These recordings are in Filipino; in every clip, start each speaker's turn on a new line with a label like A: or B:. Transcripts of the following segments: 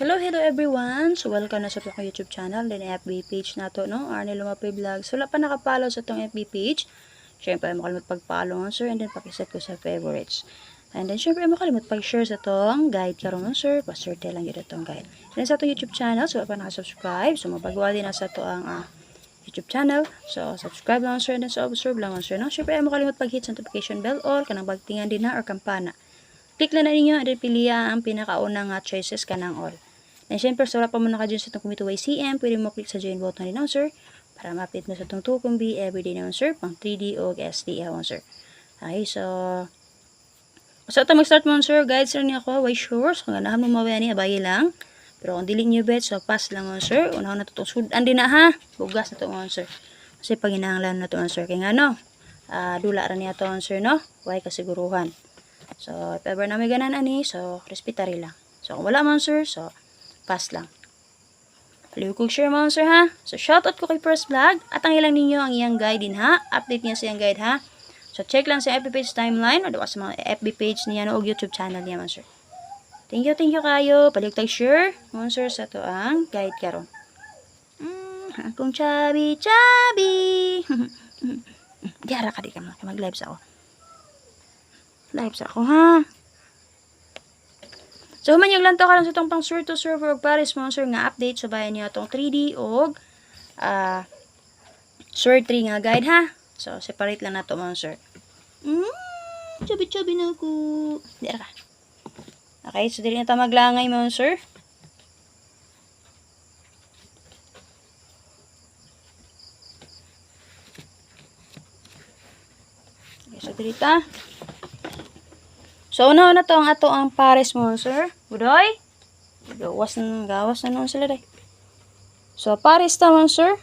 A: Hello, hello everyone! So, welcome na sa itong YouTube channel, din FB page na to, no? Arnel Lumapay Vlog. So, wala pa nakapollow sa itong FB page. Siyempre, makalimut pag-follow, sir, and then pakiset ko sa favorites. And then, syempre, makalimut pag-share sa itong guide karon sir. Paswerte lang yun itong guide. Then, sa itong YouTube channel, so, wala pa nakasubscribe. So, mapagawa din na sa ito ang ah, YouTube channel. So, subscribe lang, sir, and then, so, observe lang, sir, no? Syempre, makalimut pag-hit sa notification bell or kanang bagtingan din na or kampana. Click na ninyo, and then, piliya ang pinakaunang uh, choices kanang all. And syempre, sa wala pa mo naka-join sa itong Kumituway CM, pwede mo click sa join button sir, para ma-update mo sa itong 2 kumbi everyday sir, pang 3D o SD sir. Okay, so, so ito mag-start mo, sir, guide sir niya ako, why sure, so ganahan mo mawaya niya, bayi lang. Pero kung dili niyo bet, so pass lang mo, sir. Unahon na ito sudan din na, ha? Bugas na ito mo, sir. Kasi pag hinahanglan na ito, sir, kaya nga, no? Ah, dula ra niya ito, sir, no? Why kasiguruhan. So, if ever na may ganan ani, so, respetary lang. So, kung wala man, sir, so, pass lang. Paliw kong share mo, sir, ha? So, shoutout ko kay First Vlog. At ang ilang ninyo ang iyang guide din, ha? Update niya sa iyang guide, ha? So, check lang sa FB page timeline o sa mga FB page niya no, o YouTube channel niya, man, sir. Thank you, thank you kayo. Paliw tayo share, mo, sir, sa to ang guide karon. Mm, akong chabi, chabi. Di ara ka di ka mag-live sa ako. Live sa ako, ha? So, human yung lanto karon sa itong pang sure to server og Paris sponsor nga update. So, bayan niyo itong 3D og ah Sword 3 nga guide, ha? So, separate lang na ito, mga sir. Mm, chabi-chabi na ako. Di ka. Okay, so dili na ito maglangay, mga sir. Okay, so dili ta. So, una na to ang ato ang pares mo, sir. Budoy? Gawas na, gawas na noon sila, day. So, pares tamang, sir.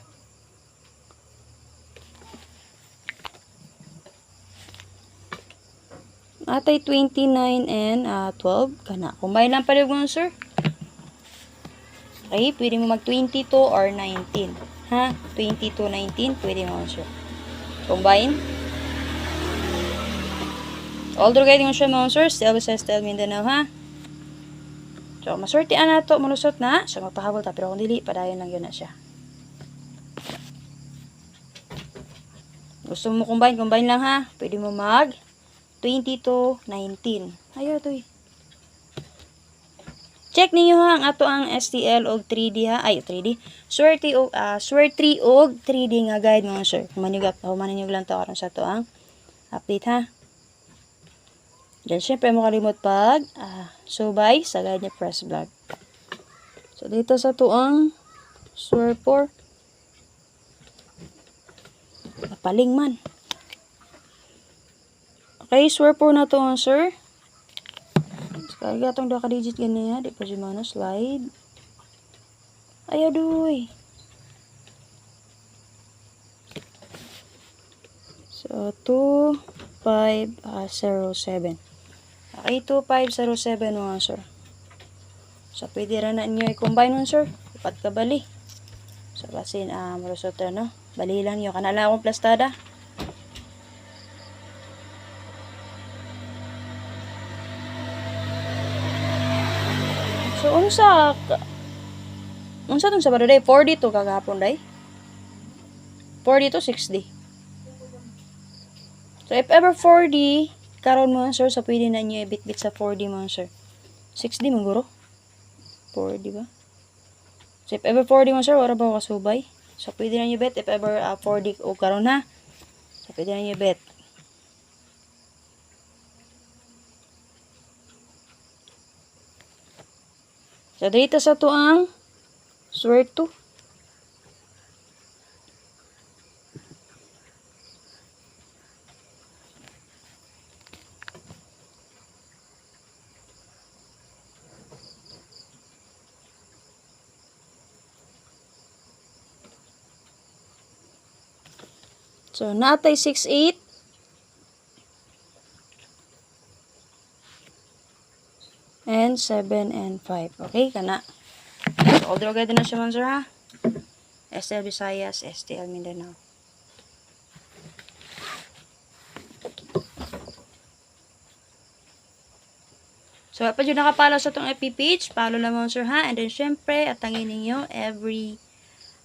A: Atay 29 and ah, 12. Kana. Combine lang pala mo, sir. Okay, pwede mo mag 22 or 19. Ha? 22, 19, pwede mo, sir. Combine. Although guiding mo siya mga sir, sa still Mindanao ha. So, masortian na to, malusot na. So, magpahabol ta, pero kung dili, padayon lang yun na siya. Gusto mo combine, combine lang ha. Pwede mo mag 20 to 19. Ayaw to. Check ninyo ha, ang ato ang STL og 3D ha. Ay, 3D. Swerte og, ah, Swerte 3 og 3D nga guide mga sir. Humanan nyo lang to karon sa to ang update ha. Then, syempre, mo kalimot pag ah, subay sa niya press vlog. So, dito sa tuang 4. Napaling man. Okay, 4 na to, ah, sir. Kaya gatong daka digit ganyan, di pa si mana slide. Ay, adoy. So, 2, 5, ah, 0, 7. Okay, 2507 mga sir. So, pwede rin na inyo i-combine nun, sir. Ipat ka bali. So, ah, malusot na, no? Bali lang yun. Kanala akong plastada. So, unsa. Unsa tong Sabado day? 40 to kagapon day? 40 to 60. So, if ever 4D, karon mo, sir, so pwede na nyo i-bit-bit sa 4D mo, sir. 6D mo, guro? 4D ba? So, if ever 4D mo, sir, wala ba kasubay? So, pwede na nyo bet. If ever uh, 4D o karon na, so pwede na nyo bet. So, dito sa to ang swear to. So, natay 6'8". And 7 and 5. Okay, kana. So, all drogado na siya man, ha? STL Visayas, STL Mindanao. So, pa dyan nakapalo sa itong FB page, follow mo sir ha. And then, syempre, atangin ninyo every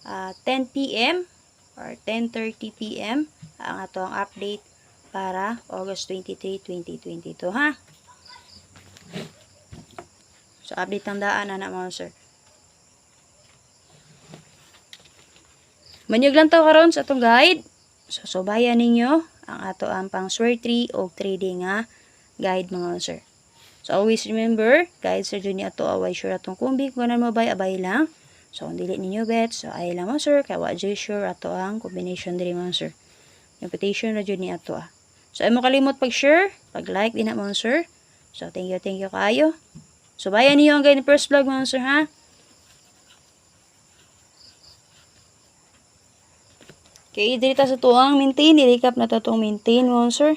A: ah, 10 p.m. or 10.30 p.m. ang atong update para August 23, 2022 ha. So, update ang daan na mo sir. Manyog lang to karon sa atong guide. So, subayan ninyo ang ato ang pang swear tree o trading nga guide mga sir. So, always remember, guide sa dyan ato away sure atong kumbi. Kung ano mo bay, abay lang. So, kung dili ninyo bet, so ay lang mo sir. Kaya wa dyan sure ato ang combination diri mga sir. Invitation na ni ato ah. So, ay mo kalimot pag-share, pag-like din na mga sir. So, thank you, thank you kayo. So, bayan niyo ang ni first vlog mga sir ha. Okay, dili ta sa tuang maintain, nilikap na to itong maintain mga sir.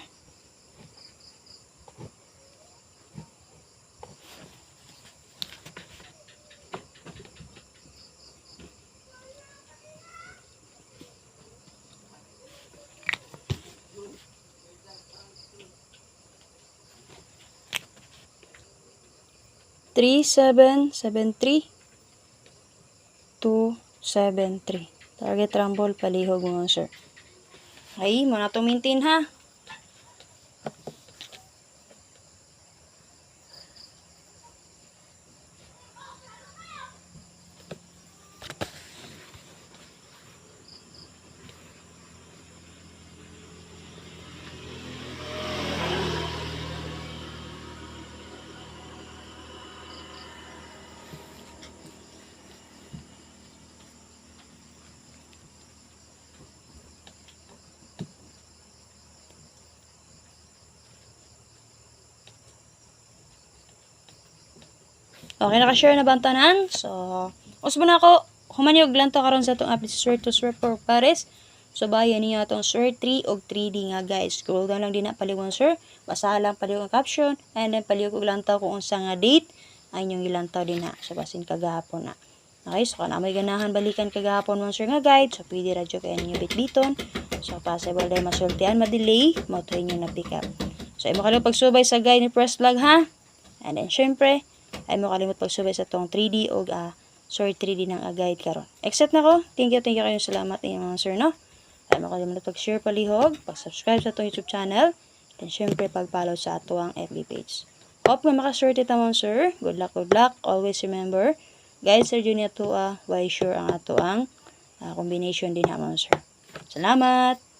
A: Three seven seven three two seven three. Target rumble palihog mga sir. Ay, mo na to maintain ha. Okay, nakashare na ba ang tanan? So, usbo na ako, humanyog lang to karon sa itong swear to swear for Paris. So, bayan niya itong swear 3 o 3D nga guys. Scroll down lang din na paliwong sir. Basa lang paliwong ang caption. And then paliwog lang to kung unsa nga date. Ay yung ilang taon din na. So, basin kagahapon na. Okay, so kana may ganahan balikan kagahapon mo sir nga guide. So, pwede radyo kayo ninyo bitbiton. So, possible dahil masultian, madelay, mo to inyo na pick up. So, imo kayo pagsubay sa guide ni Press Vlog ha. And then, syempre, ay mo kalimot pagsubay sa tong 3D o ah, sorry 3D ng ah, guide karon. Except na ko. Thank you, thank you kayo. Salamat ninyo mga sir, no? Ay mo kalimot pag-share palihog, pag-subscribe sa itong YouTube channel, then syempre pag-follow sa ato ang FB page. Hope nga makaswerte ta mo sir. Good luck, good luck. Always remember, guys, sir Junior to ah, why sure ang ato ang ah, combination din ha mo sir. Salamat!